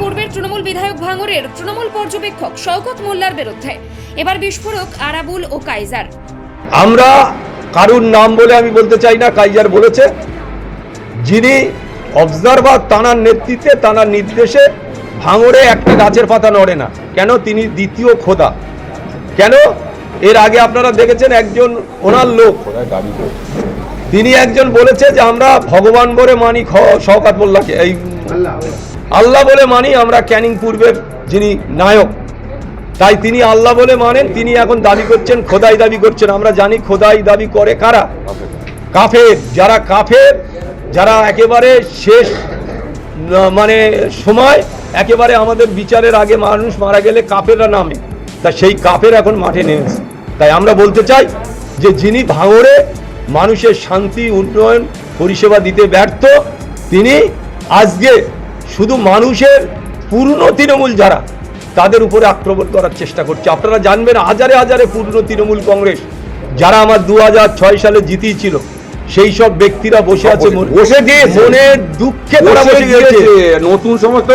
পূর্বের তৃণমূল বিধায়ক ভাঙরের তৃণমূল পর্যবেক্ষক শওকত মোল্লার বিরুদ্ধে। এবার বিস্ফোরক আরাবুল ও কাইজার আমরা কারুর নাম বলে আমি বলতে চাই না কাইজার বলেছে। যিনি অবজারভার তানার নেতৃত্বে, তানার নির্দেশে ভাঙড়ে একটা গাছের পাতা নড়ে না। কেন? তিনি দ্বিতীয় খোদা। কেন? এর আগে আপনারা দেখেছেন একজন ওনার লোক। তিনি একজন বলেছে যে আমরা ভগবান বলে মানি শওকাত মোল্লাকে, এই আল্লাহ বলে মানি, আমরা ক্যানিং পূর্বের যিনি নায়ক। তাই তিনি আল্লাহ বলে মানেন, তিনি এখন দাবি করছেন, খোদাই দাবি করছেন। আমরা জানি খোদাই দাবি করে কারা? কাফের। যারা কাফের, যারা একেবারে শেষ মানে সময়, একেবারে আমাদের বিচারের আগে মানুষ মারা গেলে কাফেররা নামে। তা সেই কাফের এখন মাঠে নেমেছে তাই আমরা বলতে চাই যে যিনি ভাঙড়ে মানুষের শান্তি, উন্নয়ন, পরিষেবা দিতে ব্যর্থ, তিনি আজকে শুধু মানুষের পূর্ণ তৃণমূল যারা তাদের উপরে আক্রমণ করার চেষ্টা করছে। আপনারা জানবেন হাজারে হাজারে পূর্ণ তৃণমূল কংগ্রেস যারা আমার দু সালে জিতিয়েছিল সেই সব ব্যক্তিরা বসে আছে বসে গিয়েছে। মনে দুঃখে তারা বসে গিয়েছে। নতুন সমস্ত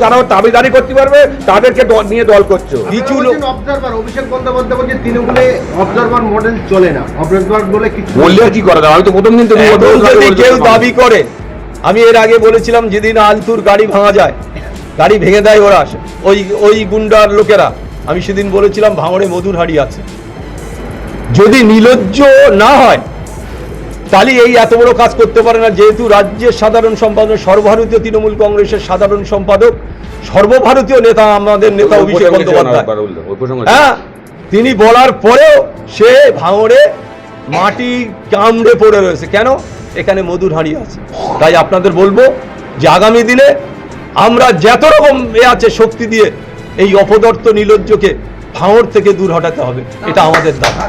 যারা দাবিদারি করতে পারবে তাদেরকে নিয়ে দল করছ। কিছু লোক- অবজারভার অভিষেক বন্দ্যোপাধ্যায় বলছে তৃণমূলে অবজারভার মডেল চলে না। অবজারভার বলে কিছু বললে কি করা যাবে আমি তো প্রথম দিন কেউ দাবি করে আমি এর আগে বলেছিলাম যেদিন আলতুর গাড়ি ভাঙা যায় গাড়ি ভেঙে দেয় ওরা ওই ওই গুন্ডার লোকেরা। আমি সেদিন বলেছিলাম ভাঙড়ে মধুর হাড়ি আছে। যদি নিলজ্জ না হয় তাহলে এই এত বড় কাজ করতে পারে না। যেহেতু রাজ্যের সাধারণ সম্পাদক সর্বভারতীয় তৃণমূল কংগ্রেসের সাধারণ সম্পাদক সর্বভারতীয় নেতা আমাদের নেতা অভিষেক বন্দ্যোপাধ্যায়। হ্যাঁ তিনি বলার পরেও সে ভাঙড়ে মাটি কামড়ে পড়ে রয়েছে। কেন? এখানে মধুর হাঁড়ি আছে। তাই আপনাদের বলব যে আগামী দিনে আমরা যত রকম এ আছে শক্তি দিয়ে এই অপদর্থ নিলজ্জকে ভাঙড় থেকে দূর হটাতে হবে এটা আমাদের দাবি।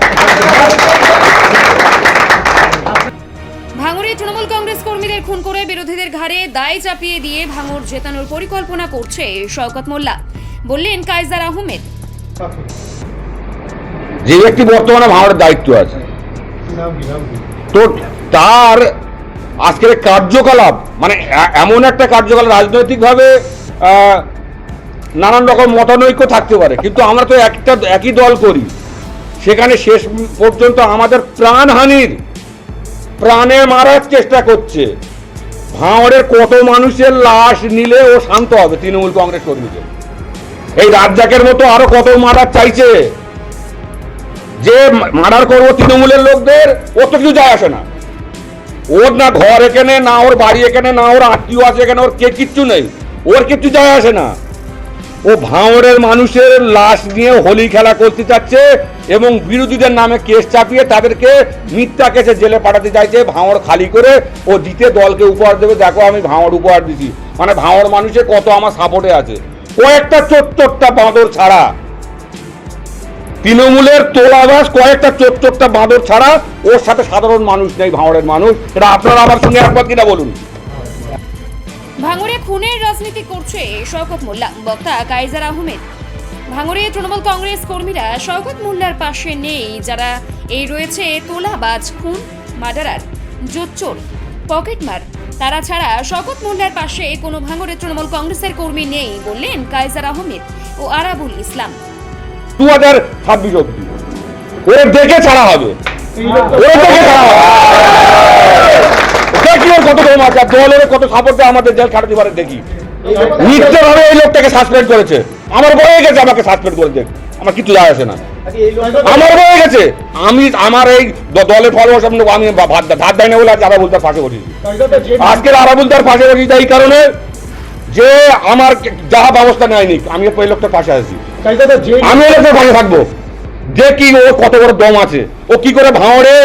ভাঙড়ে তৃণমূল কংগ্রেস কর্মীদের খুন করে বিরোধীদের ঘাড়ে দায় চাপিয়ে দিয়ে ভাঙড় জেতানোর পরিকল্পনা করছে শওকত মোল্লা। বললেন কাইজার আহমেদ। যে ব্যক্তি বর্তমানে ভাঙড়ের দায়িত্ব আছে। তো তার আজকের কার্যকলাপ মানে এমন একটা কার্যকলাপ রাজনৈতিকভাবে নানান রকম মতানৈক্য থাকতে পারে। কিন্তু আমরা তো একটা, একই দল করি। সেখানে শেষ পর্যন্ত আমাদের প্রাণহানির প্রাণে মারার চেষ্টা করছে। ভাঁড়ের কত মানুষের লাশ নিলে ও শান্ত হবে তৃণমূল কংগ্রেস কর্মীদের। এই রাজ্জাকের মতো আরও কত মারার চাইছে? যে মার্ডার করব তৃণমূলের লোকদের, ও তো কিছু যায় আসে না। ওর না ঘর এখানে, না ওর বাড়ি এখানে, না ওর আত্মীয় আছে এখানে, ওর কে কিচ্ছু নেই। ওর কিচ্ছু যায় আসে না। ও ভাঁড়ের মানুষের লাশ নিয়ে হোলি খেলা করতে চাচ্ছে এবং বিরোধীদের নামে কেস চাপিয়ে তাদেরকে মিথ্যা কেসে জেলে পাঠাতে চাইছে। ভাঁড় খালি করে ও দিতে দলকে উপহার দেবে। দেখো আমি ভাঁড় উপহার দিছি। মানে ভাঁড় মানুষের কত আমার সাপোর্টে আছে। কয়েকটা চোট্টরটা বাঁদর ছাড়া তৃণমূলের তোলাবাস কয়েকটা চোট্টরটা বাঁদর ছাড়া ওর সাথে সাধারণ মানুষ নেই ভাঁড়ের মানুষ। এটা আপনারা আমার সঙ্গে একবার কিনা বলুন। ভাঙড়ে খুনের রাজনীতি করছে শওকত মোল্লা, বক্তা কাইজার আহমেদ। ভাঙড়ে তৃণমূল কংগ্রেস কর্মীরা শওকত মোল্লার পাশে নেই, যারা এই রয়েছে তোলাবাজ, খুন, মার্ডারার, জোচ্চোর পকেটমার তারা ছাড়া শওকত মোল্লার পাশে কোনো ভাঙড়ে তৃণমূল কংগ্রেসের কর্মী নেই বললেন কাইজার আহমেদ ও আরাবুল ইসলাম। দু হাজার ছাব্বিশ অব্দি ওর দেখে ছাড়া হবে। ওর ছাড়া হবে। দেখি ওর কত দম আছে দলের কত সাপোর্ট আমাদের জেল খাটাতে পারে দেখি। মিথ্যেভাবে এই লোকটাকে সাসপেন্ড করেছে। আমার বয়ে গেছে, আমাকে সাসপেন্ড করে দেখ। আমার কিছু যায় আসে না। আমার বয়ে গেছে। আমি, আমার এই দ- দলের ফলোয়ার সামনে আমি ধার দেয় না বলে আজ আরাবুল তার পাশে বসেছি। আজকের আরাবুল তার পাশে বসেছি এই কারণে যে আমার যা ব্যবস্থা নেয়নি, আমি ওই লোকটার পাশে আছি। আমি লোকের পাশে থাকব। দেখি ও কত বড় দম আছে। ও কি করে ভাঁড়ে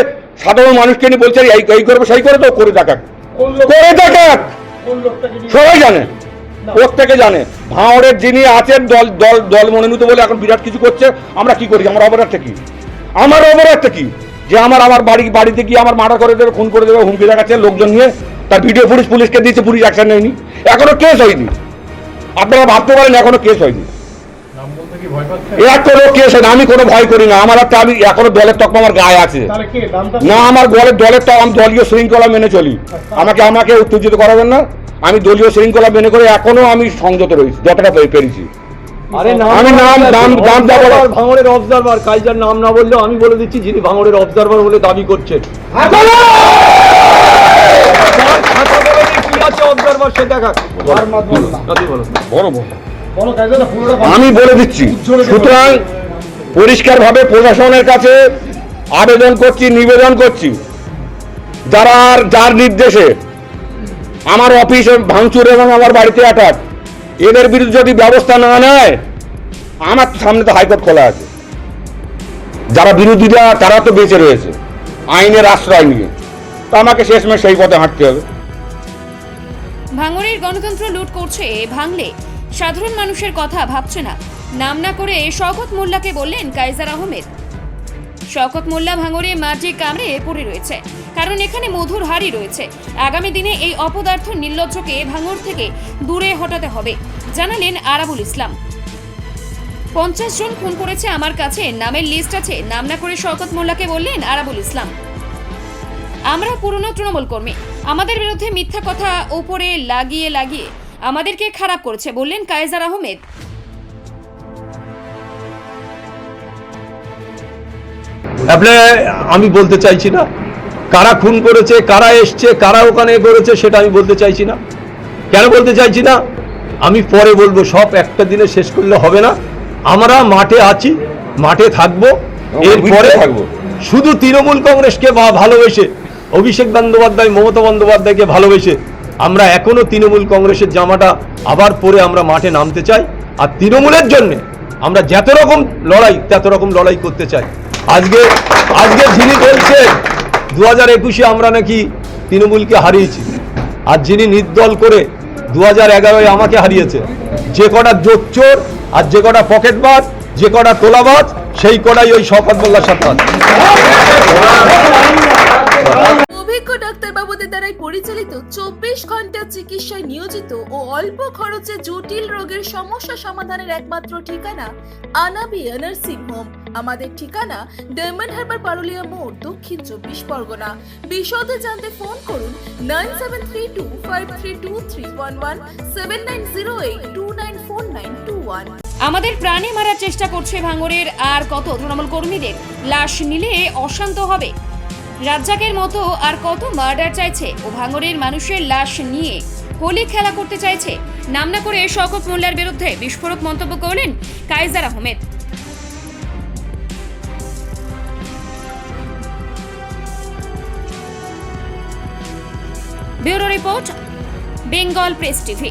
সাধারণ মানুষকে নিয়ে বলছে এই এই করব সেই করে তো করে দেখাক করে দেখাক সবাই জানে। প্রত্যেকে জানে। ভাঁড়ের যিনি আছেন দল দল দল মনোনীত বলে এখন বিরাট কিছু করছে। আমরা কি করি? আমার অপরাধটা কি? আমার অপরাধটা কি? যে আমার আমার বাড়ি বাড়িতে গিয়ে আমার মার্ডার করে দেবে খুন করে দেবে হুমকি দেখাচ্ছে লোকজন নিয়ে। তার ভিডিও পুলিশ পুলিশকে দিয়েছে পুলিশ অ্যাকশন নেয়নি। এখনও কেস হয়নি। আপনারা ভাবতে পারেন এখনও কেস হয়নি। কি ভয় লোক এসে আমি কোনো ভয় করি না। আমার একটা আমি এখনও দলের তকমা আমার গায়ে আছে। তাহলে কে নামটা না আমার দলের দলের তো আমি দলীয় শৃঙ্খলা মেনে চলি। আমাকে আমাকে উত্তেজিত করাবেন না। আমি দলীয় শৃঙ্খলা মেনে করে এখনও আমি সংযত রয়েছি যতটা পেরেছি। আমি নাম- নাম- নাম যাব না। অবজারভার, ভাঙড়ের অবজারভার কাইজার নাম না বললেও আমি বলে দিচ্ছি যিনি ভাঙড়ের অবজারভার বলে দাবি করছেন। অবজারভার সে দেখা বড় বড় আমি বলে দিচ্ছি। সুতরাং পরিষ্কারভাবে প্রশাসনের কাছে আবেদন করছি নিবেদন করছি। যারা যার নির্দেশে আমার অফিসে ভাঙচুর এবং আমার বাড়িতে অ্যাটাক এদের বিরুদ্ধে যদি ব্যবস্থা না নেয় আমার তো সামনে তো হাইকোর্ট খোলা আছে। যারা বিরোধীরা তারা তো বেঁচে রয়েছে আইনের আশ্রয় নিয়ে। তো আমাকে শেষমেশ সেই পথে হাঁটতে হবে। ভাঙড়ের গণতন্ত্র লুট করছে ভাঙলে সাধারণ মানুষের কথা ভাবছে না। নাম না করে শওকত মোল্লাকে বললেন কাইজার আহমেদ। শওকত মোল্লা ভাঙড়ে মাটি কামড়ে পড়ে রয়েছে, কারণ এখানে মধুর হাড়ি রয়েছে। আগামী দিনে এই অপদার্থ নির্লজ্জকে ভাঙড় থেকে দূরে হটাতে হবে, জানালেন আরাবুল ইসলাম। পঞ্চাশ জন খুন করেছে আমার কাছে, নামের লিস্ট আছে। নাম না করে শওকত মোল্লাকে বললেন আরাবুল ইসলাম। আমরা পুরনো তৃণমূল কর্মী, আমাদের বিরুদ্ধে মিথ্যা কথা ওপরে লাগিয়ে লাগিয়ে আমাদেরকে খারাপ করেছে বললেন কায়েজার আহমেদ। আপনি আমি বলতে চাইছি না। কারা খুন করেছে কারা এসছে কারা ওখানে করেছে সেটা আমি বলতে চাইছি না। কেন বলতে চাইছি না? আমি পরে বলব সব একটা দিনে শেষ করলে হবে না। আমরা মাঠে আছি মাঠে থাকব। এরপরে থাকব। শুধু তৃণমূল কংগ্রেসকে বা ভালোবেসে অভিষেক বন্দ্যোপাধ্যায় মমতা বন্দ্যোপাধ্যায়কে ভালোবেসে আমরা এখনও তৃণমূল কংগ্রেসের জামাটা আবার পরে আমরা মাঠে নামতে চাই। আর তৃণমূলের জন্যে আমরা যত রকম লড়াই, তত রকম লড়াই করতে চাই। আজকে আজকে যিনি বলছেন দু হাজার একুশে আমরা নাকি তৃণমূলকে হারিয়েছি। আর যিনি নির্দল করে দু হাজার এগারোয় আমাকে হারিয়েছে, যে কটা জোচ্চোর আর যে কটা পকেটবাজ যে কটা তোলাবাজ, সেই কটাই ওই শওকত মোল্লার সাথে। দ্বারাই পরিচালিত চব্বিশ ঘণ্টা চিকিৎসায় নিয়োজিত ও অল্প খরচে জটিল রোগের সমস্যা সমাধানের একমাত্র ঠিকানা আনাবিয়া নার্সিং হোম। আমাদের ঠিকানা ডায়মন্ড হারবার পারুলিয়া মোড়, দক্ষিণ চব্বিশ পরগনা। বিশদে জানতে ফোন করুন nine seven three two five three two three one one, seven nine zero eight two nine four nine two one. আমাদের প্রাণে মারার চেষ্টা করছে ভাঙরের আর কত তৃণমূল কর্মীদের? লাশ নিলে অশান্ত হবে। রাজ্জাকের মতো আর কত মার্ডার চাইছে? ও ভাঙরের মানুষের লাশ নিয়ে হোলি খেলা করতে চাইছে। নাম না করে শওকত মোল্লার বিরুদ্ধে বিস্ফোরক মন্তব্য করলেন Kaiser Ahmed. Bureau report, Bengal press TV.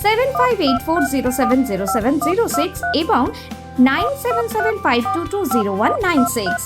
seven five eight four zero seven zero seven zero six এবং nine seven seven five two two zero one nine six